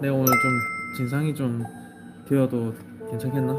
내가 오늘 좀 진상이 좀 되어도 괜찮겠나?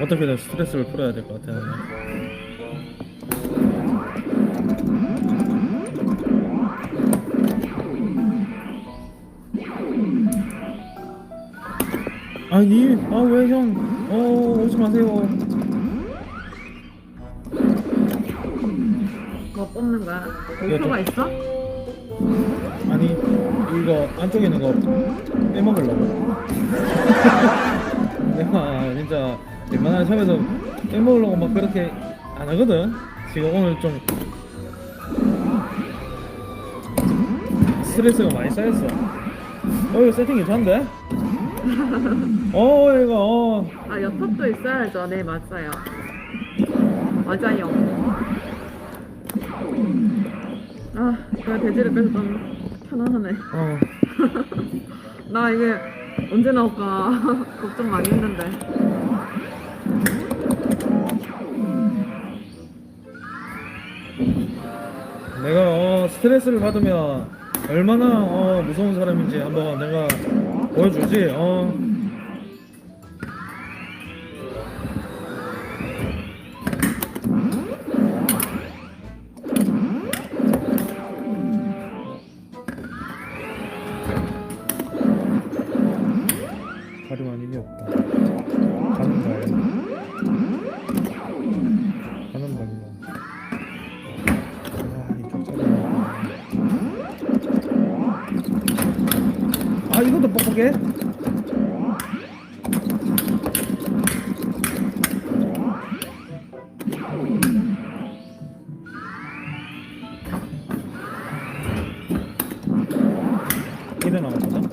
어떻게든 스트레스를 풀어야 될 것 같아. 아니, 아 왜 형? 어 오지 마세요. 뭐 뽑는 거야? 목표가 있어? 아니 이거 안쪽에 있는 거 빼먹으려고. 내가 진짜 웬만한 샵에서 빼먹으려고 막 그렇게 안 하거든. 지금 오늘 좀 스트레스가 많이 쌓였어. 어 이거 세팅 괜찮은데? 어 이거 어. 아, 옆탑도 있어야죠. 네, 맞아요. 맞아요. 아, 내가 돼지를 빼서 좀 편안하네. 어. 나 이게 언제 나올까 걱정 많이 했는데. 내가 어, 스트레스를 받으면 얼마나 어, 무서운 사람인지 한번 내가 보여주지. 어. 아, 이것도 뻑뻑해? 이래 나왔거든?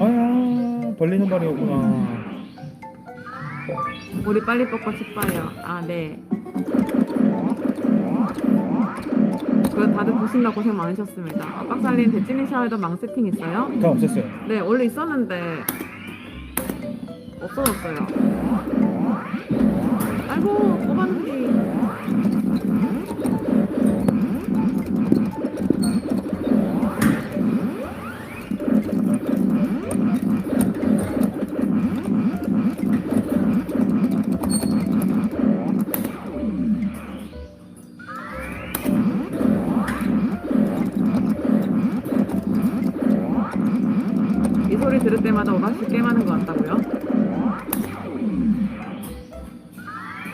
아야, 벌리는 발이었구나. 우리 빨리 뽑고 싶어요. 아, 네. 그 다들 보신다 고생 많으셨습니다. 빡살린 대찌니 샤워에도 망 세팅 있어요? 다 없었어요. 네, 원래 있었는데 없어졌어요. 아이고, 뽑았는데.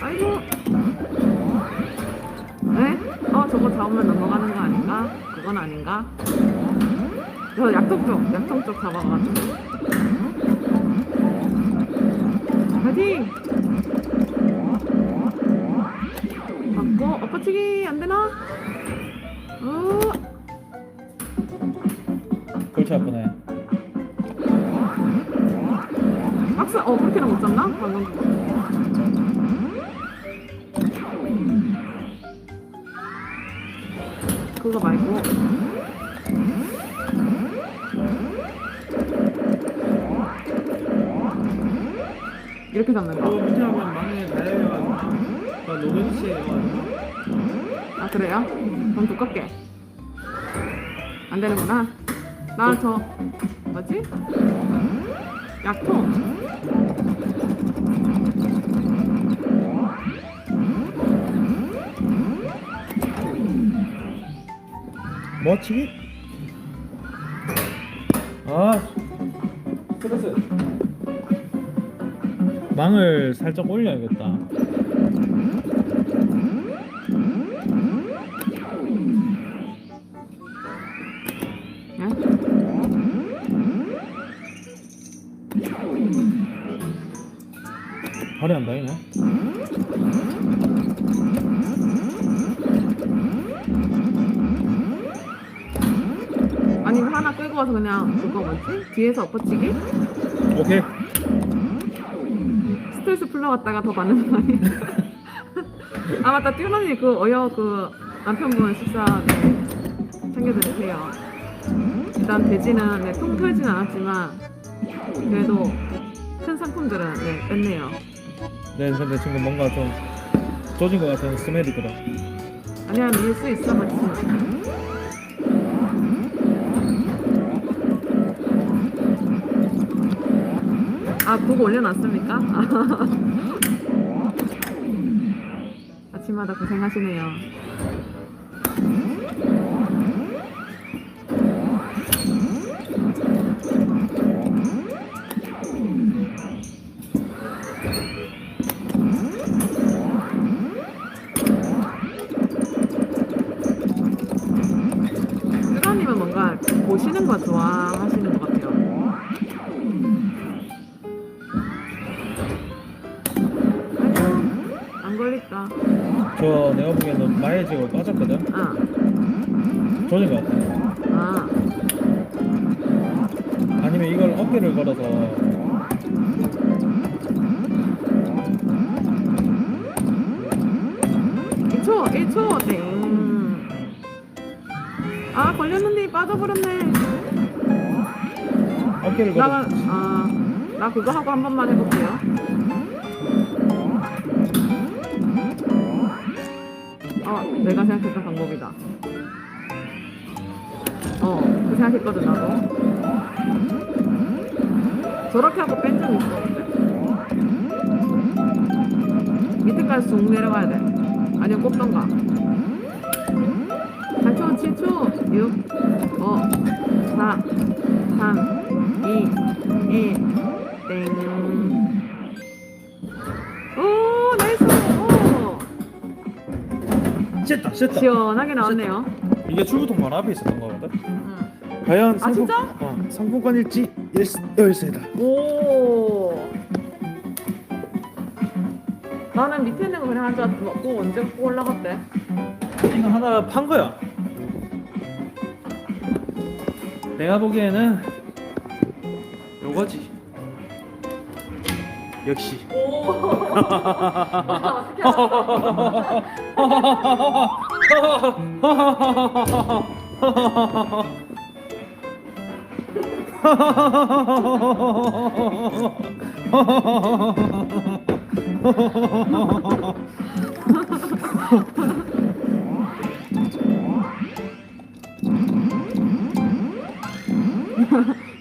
아이고. 네? 어, 저거 잡으면 넘어가는 거 아닌가? 그건 아닌가? 저 약통 쪽, 약통 쪽 잡아가지고. 파이팅! 받고, 엎어치기 안 되나? 어, 골치 아프네. 박스, 어, 그렇게는 못 잡나? 방금 그거 말고. 이렇게 잡는 거. 밑에 하면 망에 달려요. 나 노벤 씨 아, 그래요? 그럼 두껍게. 안 되는구나. 나 저, 뭐지? 약통. 뭐치기? 아, 스트레스. 망을 살짝 올려야겠다. 예? 발이 안 닿이네. 끌고 잡아서 그냥 그거 뭐지? 뒤에서 엎어치기? 오케이 스트레스 풀러갔다가 더 받는 거 아니야? 아 맞다 듀라님 그 어여 그 남편분 식사 네, 챙겨드리세요 일단 돼지는 네, 통 털진 않았지만 그래도 큰 상품들은 네 뺐네요 네 근데 지금 뭔가 좀 젖은 것 같은 스멜이더라 아니야 밀수 있어 맛있 아 그거 올려놨습니까? 아침마다 고생하시네요 수가님은 뭔가 보시는 거 좋아 젖은 것 같아 아. 아니면 이걸 어깨를 걸어서. 1초 1초. 땡. 아 걸렸는데 빠져버렸네. 어깨를 나, 걸어서 아, 나 그거 하고 한 번만 해볼게요. 어 내가 생각했던 방법이다 생각했거든 나도. 저렇게 하고 뺀적 있어. 밑에까지 쑥 내려가야 돼. 아니면 꼽던가. 8초 7초 6 5 4 3 2 1 땡. 오 나이스! 오! 쨌다 시원하게 나왔네요. 이게 출구통 바로 앞에 있었던 거거든 응. 과연 아, 상품, 진짜? 어, 상품권일지 열쇠, 열쇠다. 오. 나는 밑에 있는 거 그냥 한 줄 알았더니 어, 언제 꼭 올라갔대 이거 하나 판 거야. 내가 보기에는 요거지. 역시. 오. 어떻게 알았어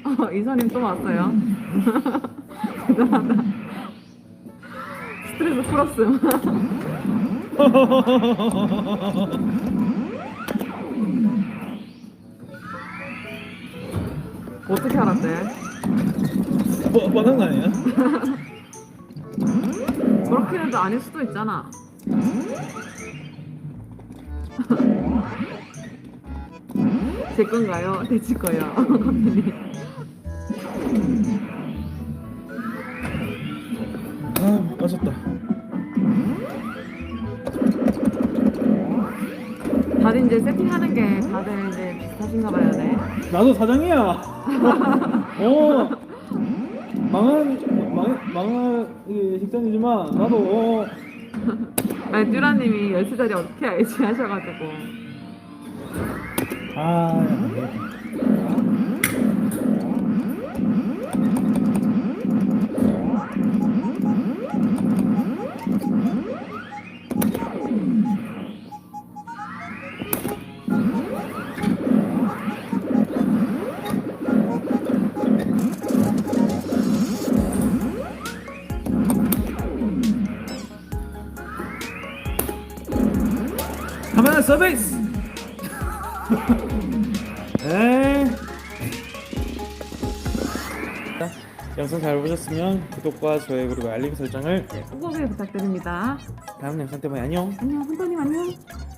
어, 이선님 또 왔어요. 대단하다. 스트레스 풀었음. 어떻게 알았대? 뭐, 뻔한 거 아니야? 저렇게 해도 아닐 수도 있잖아. 제 건가요? 대치 거요. 아 빠졌다 다들 이제 세팅하는 게 다들 이제 비슷하신가 봐요, 네. 나도 사장이야 어 망한 망, 망한 이 식당이지만 나도 어, 아니, 듀라님이 열쇠 자리 어떻게 알지 하셔가지고. 아 안 되겠다. 카메라 서비스 네. 영상 잘 보셨으면 구독과 좋아요 그리고 알림 설정을 네, 꼭 부탁드립니다. 다음 영상 때 봐요 안녕 안녕, 혼돈님 안녕.